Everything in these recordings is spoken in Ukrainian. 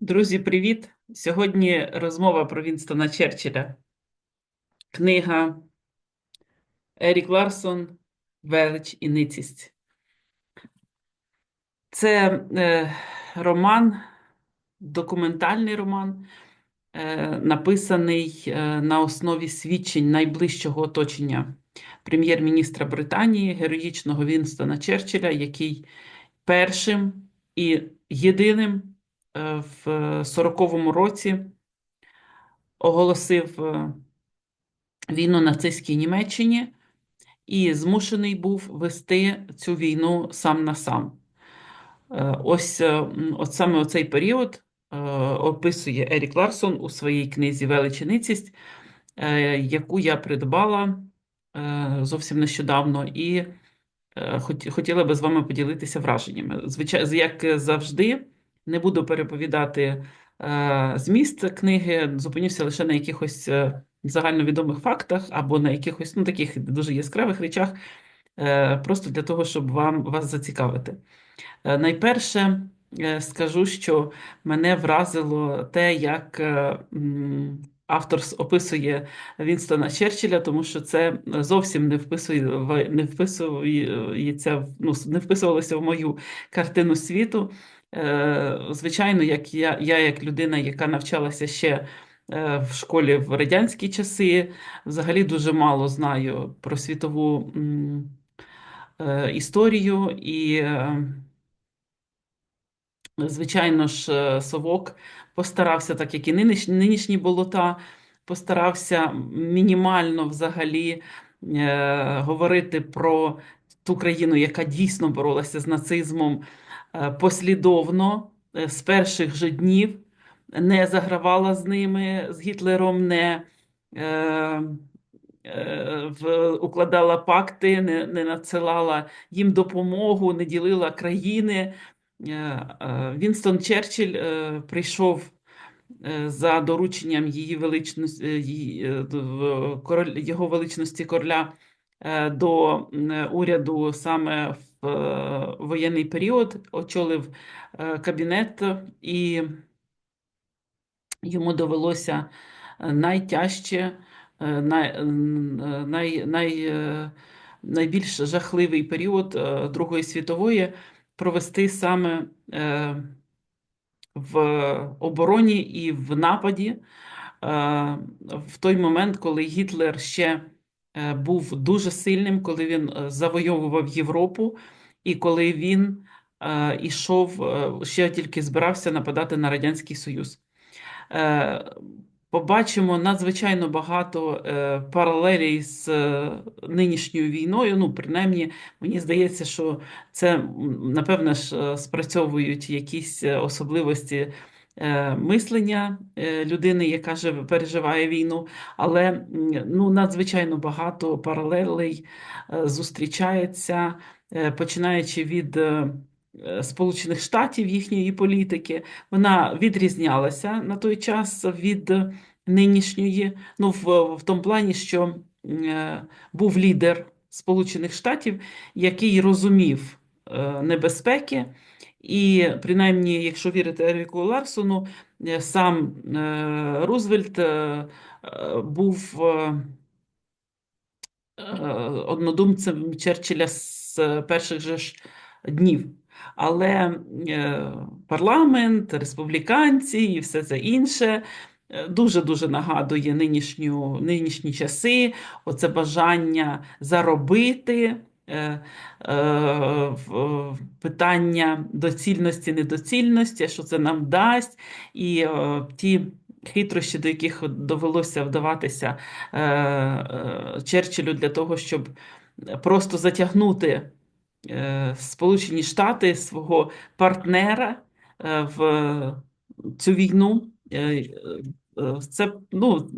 Друзі, привіт! Сьогодні розмова про Вінстона Черчилля. Книга Ерік Ларсон Велич і ницість. Це е, роман, документальний роман, е, написаний е, на основі свідчень найближчого оточення прем'єр-міністра Британії, героїчного Вінстона Черчилля, який першим і єдиним в 40-му році оголосив е, війну нацистській Німеччині і змушений був вести цю війну сам на сам. Е, Ось е, от саме оцей період е, описує Ерік Ларсон у своїй книзі Величеницість, е, яку я придбала е, зовсім нещодавно, і е, хотіла би з вами поділитися враженнями. Звичайно, як завжди, не буду переповідати е, зміст книги, зупинюся лише на якихось е, загальновідомих фактах або на якихось ну, таких дуже яскравих речах, е, просто для того, щоб вам вас зацікавити. Е, Найперше е, скажу, що мене вразило те, як е, м, автор описує Вінстона Черчилля, тому що це зовсім не вписує, не вписується, ну, не вписувалося в мою картину світу. Е, Звичайно, як я, я як людина, яка навчалася ще е, в школі в радянські часи, взагалі дуже мало знаю про світову е, історію і. Звичайно ж, Совок постарався, так як і нинішні, болота, постарався мінімально взагалі говорити про ту країну, яка дійсно боролася з нацизмом послідовно е, з перших же днів, не загравала з ними, з Гітлером, не е, е, укладала пакти, не, не надсилала їм допомогу, не ділила країни. Е, е, Вінстон Черчилль е, прийшов е, за дорученням її величності, її, е, його величності короля е, до уряду саме в е, воєнний період, очолив е, кабінет, і йому довелося е, найтяжче, е, най, е, най, най, е, найбільш жахливий період е, Другої світової провести саме е, в обороні і в нападі е, в той момент, коли Гітлер ще е, був дуже сильним, коли він е, завойовував Європу, і коли він е, ішов, е, ще тільки збирався нападати на Радянський Союз. Е, Побачимо надзвичайно багато е, паралелей з е, нинішньою війною. Ну, принаймні, мені здається, що це, напевне ж, е, спрацьовують якісь е, особливості е, мислення е, людини, яка живе, переживає війну, але ну, надзвичайно багато паралелей е, зустрічається, е, починаючи від е, е, Сполучених Штатів їхньої політики. Вона відрізнялася на той час від нинішньої, ну, в, в тому плані, що е, був лідер Сполучених Штатів, який розумів е, небезпеки, і принаймні, якщо вірити Еріку Ларсону, е, сам е, Рузвельт е, е, був е, е, однодумцем Черчилля з перших же ж днів. Але е, парламент, республіканці і все це інше е, дуже-дуже нагадує нинішню, нинішні часи, оце бажання заробити, е, е, питання доцільності, недоцільності, що це нам дасть, і е, ті хитрощі, до яких довелося вдаватися е, е, Черчиллю для того, щоб просто затягнути е, Сполучені Штати свого партнера е, в цю війну. Е, е, Це, ну,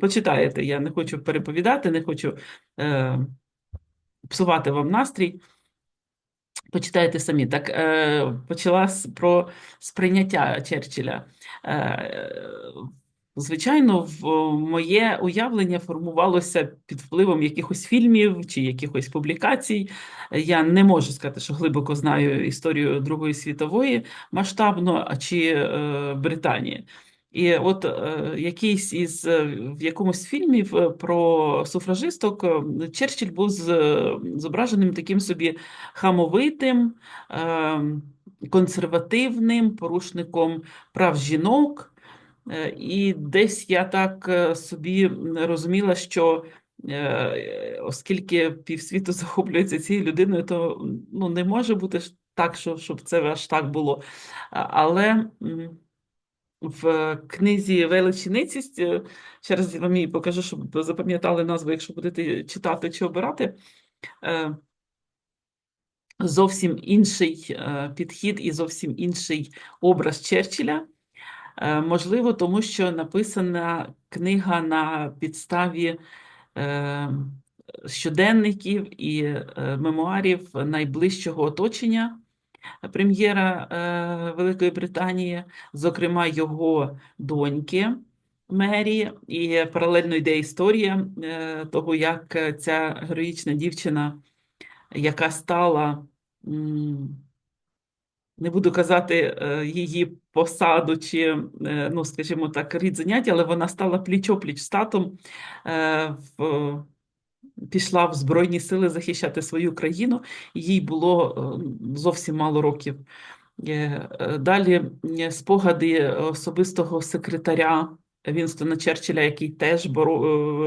почитаєте, я не хочу переповідати, не хочу е, псувати вам настрій. Почитайте самі. Так, е, почала з- про сприйняття Черчилля. Е, Звичайно, в моє уявлення формувалося під впливом якихось фільмів чи якихось публікацій. Я не можу сказати, що глибоко знаю історію Другої світової масштабно, а чи е, Британії. І от е, якийсь із е, в якомусь фільмів е, про суфражисток е, Черчилль був з, зображеним таким собі хамовитим, е, консервативним порушником прав жінок. Е, І десь я так е, собі розуміла, що е, оскільки півсвіту захоплюється цією людиною, то ну, не може бути так, що, щоб це аж так було. Але в книзі Велич і ницість, е, ще раз вам її покажу, щоб запам'ятали назву, якщо будете читати чи обирати. е, Зовсім інший е, підхід і зовсім інший образ Черчилля. Можливо, тому що написана книга на підставі щоденників і мемуарів найближчого оточення прем'єра е, Великої Британії, зокрема його доньки Мері, і паралельно йде історія е, того, як ця героїчна дівчина, яка стала. не буду казати е, її посаду чи, ну, скажімо так, рід заняття, але вона стала пліч-опліч з в, пішла в Збройні сили захищати свою країну. Їй було е, зовсім мало років. Е, е, Далі спогади особистого секретаря Вінстона Черчилля, який теж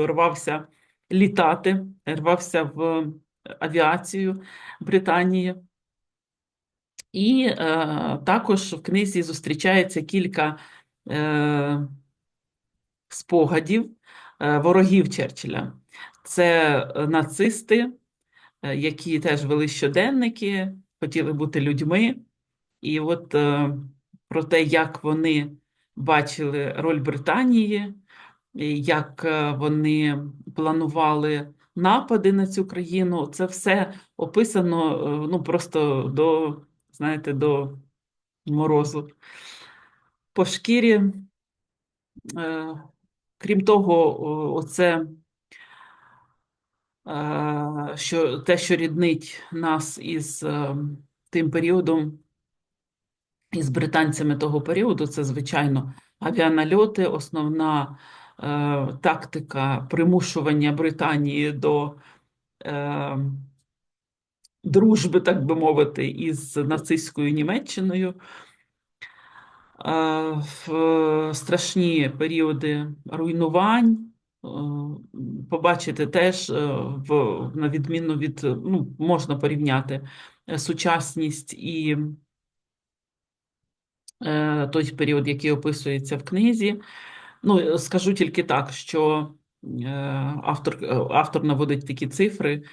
рвався літати, рвався в авіацію Британії. І е, також в книзі зустрічається кілька е, спогадів е, ворогів Черчилля. Це е, нацисти, е, які теж вели щоденники, хотіли бути людьми. І от е, про те, як вони бачили роль Британії, як вони планували напади на цю країну, це все описано ну, просто до, знаєте, до морозу по шкірі. Крім того, оце що те, що ріднить нас із е, тим періодом, із британцями того періоду, це, звичайно, авіанальоти, основна е, тактика примушування Британії до е, дружби, так би мовити, із нацистською Німеччиною. Е, в страшні періоди руйнувань. Е, Побачити теж, е, в, на відміну від, е, ну, можна порівняти сучасність і той період, який описується в книзі. Ну, скажу тільки так, що автор, автор наводить такі цифри,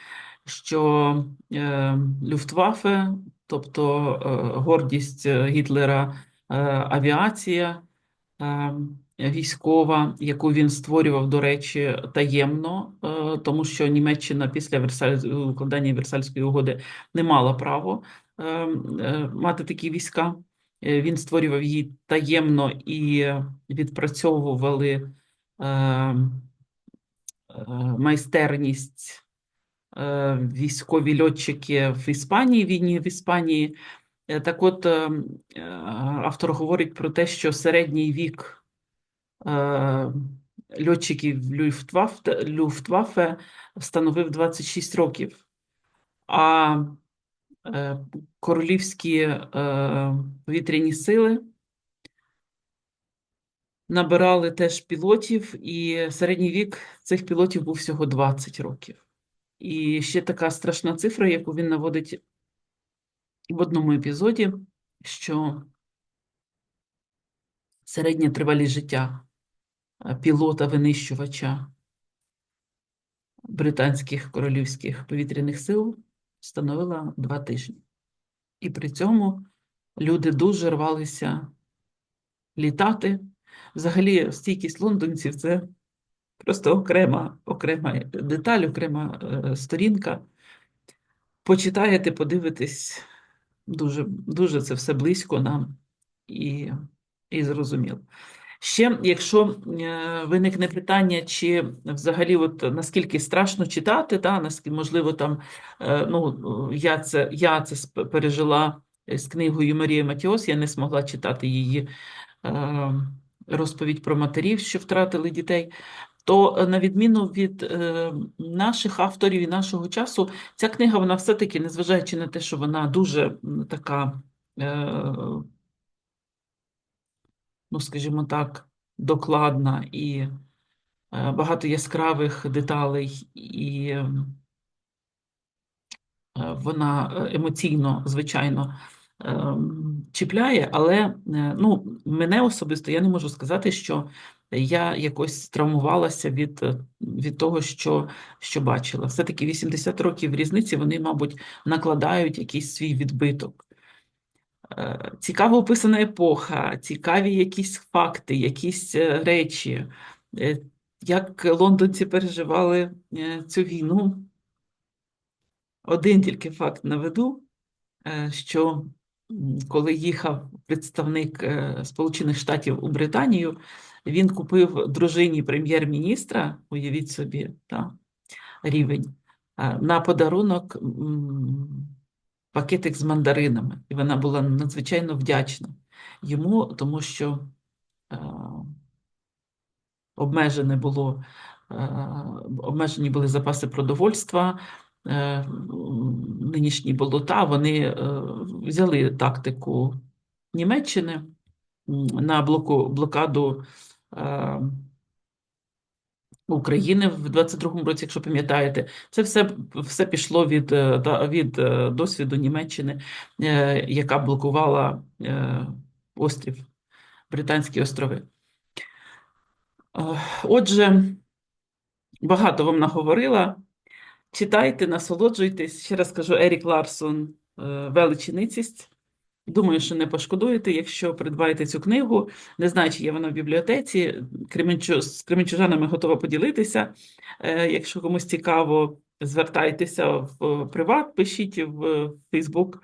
що Люфтваффе, тобто гордість Гітлера, авіація військова, яку він створював, до речі, таємно, е, тому що Німеччина після Версаль... укладання Версальської угоди не мала права е, е, мати такі війська. Він створював її таємно і відпрацьовували майстерність військові льотчики в Іспанії, війні в Іспанії. Так от, е, е, автор говорить про те, що середній вік льотчиків Люфтваффе, Люфтваффе становив 26 років, а е, королівські е, повітряні сили набирали теж пілотів, і середній вік цих пілотів був всього 20 років. І ще така страшна цифра, яку він наводить в одному епізоді, що середня тривалість життя е, пілота-винищувача британських королівських повітряних сил становила два тижні. І при цьому люди дуже рвалися літати. Взагалі, стійкість лондонців це просто окрема, окрема деталь, окрема е, сторінка. Почитаєте, подивитесь, дуже, дуже це все близько нам і, і зрозуміло. Ще, якщо е, виникне питання, чи взагалі от наскільки страшно читати, та, наскільки можливо там, е, ну, я це, я це пережила з книгою Марії Матіос, я не змогла читати її е, розповідь про матерів, що втратили дітей. То на відміну від наших авторів і нашого часу, ця книга, вона все-таки, незважаючи на те, що вона дуже така, ну, скажімо так, докладна і е, багато яскравих деталей, і е, вона е, емоційно, звичайно, чіпляє, але ну, мене особисто я не можу сказати, що я якось травмувалася від, від того, що, що бачила. Все-таки 80 років різниці, вони, мабуть, накладають якийсь свій відбиток. Е, Цікаво описана епоха, цікаві якісь факти, якісь е, речі, Е, як лондонці переживали цю війну. Один тільки факт наведу, що коли їхав представник Сполучених Штатів у Британію, він купив дружині прем'єр-міністра, уявіть собі, та, рівень, на подарунок пакетик з мандаринами. І вона була надзвичайно вдячна йому, тому що е, обмежене було, е, обмежені були запаси продовольства, е, нинішні болота, вони е, взяли тактику Німеччини на блоку, блокаду е, України в 22-му році, якщо пам'ятаєте, це все, все пішло від, е, від е, досвіду Німеччини, е, яка блокувала острів, Британські острови. Отже, багато вам наговорила. Читайте, насолоджуйтесь. Ще раз кажу, Ерік Ларсон «Величеницість». Думаю, що не пошкодуєте, якщо придбаєте цю книгу. Не знаю, чи є вона в бібліотеці. З кременчужанами готова поділитися. Е, Якщо комусь цікаво, звертайтеся в приват, пишіть в Фейсбук.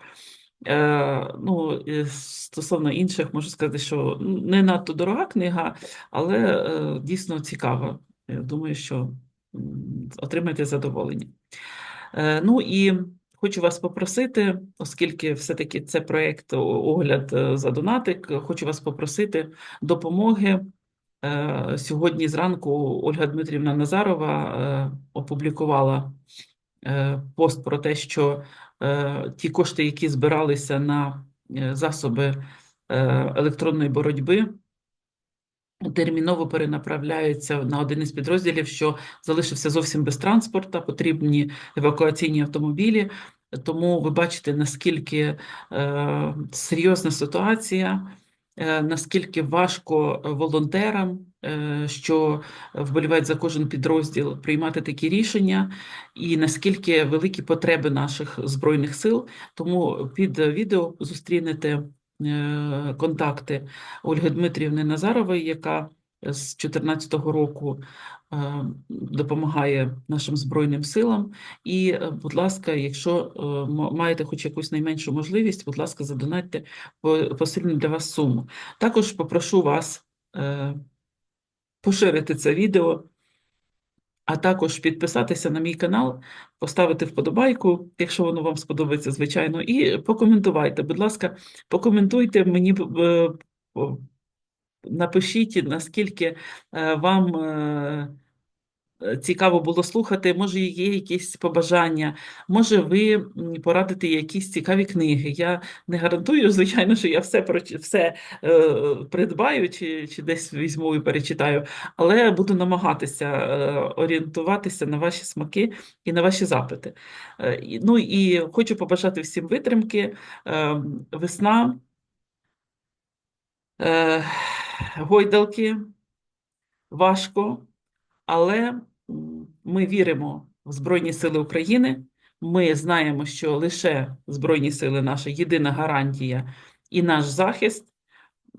Е, Ну, стосовно інших, можу сказати, що не надто дорога книга, але е, дійсно цікава. Думаю, що отримаєте задоволення. Е, Ну і хочу вас попросити, оскільки все-таки це проєкт огляд е, за донатик, хочу вас попросити допомоги. Е, Сьогодні зранку Ольга Дмитрівна Назарова е, опублікувала пост про те, що ті кошти, які збиралися на засоби електронної боротьби, терміново перенаправляються на один із підрозділів, що залишився зовсім без транспорта, потрібні евакуаційні автомобілі. Тому ви бачите, наскільки е, серйозна ситуація, е, наскільки важко волонтерам, е, що вболівають за кожен підрозділ, приймати такі рішення, і наскільки великі потреби наших збройних сил. Тому під відео зустрінете е, контакти Ольги Дмитрівни Назарової, яка з 2014 року е, допомагає нашим Збройним силам. І, е, будь ласка, якщо е, маєте хоч якусь найменшу можливість, будь ласка, задонатьте посильну для вас суму. Також попрошу вас е, поширити це відео, а також підписатися на мій канал, поставити вподобайку, якщо воно вам сподобається, звичайно, і покоментувайте. Будь ласка, покоментуйте мені. е, Напишіть, наскільки е, вам е, цікаво було слухати, може, є якісь побажання, може, ви порадите якісь цікаві книги. Я не гарантую, звичайно, що я все, все е, придбаю чи, чи десь візьму і перечитаю, але буду намагатися е, орієнтуватися на ваші смаки і на ваші запити. Е, Ну і хочу побажати всім витримки. Е, Весна. Е, гойдалки важко, але ми віримо в Збройні Сили України. Ми знаємо, що лише Збройні Сили наша єдина гарантія і наш захист.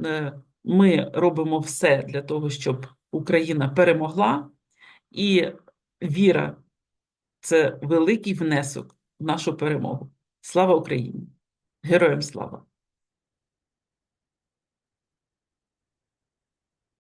Е, Ми робимо все для того, щоб Україна перемогла, і віра це великий внесок в нашу перемогу. Слава Україні! Героям слава!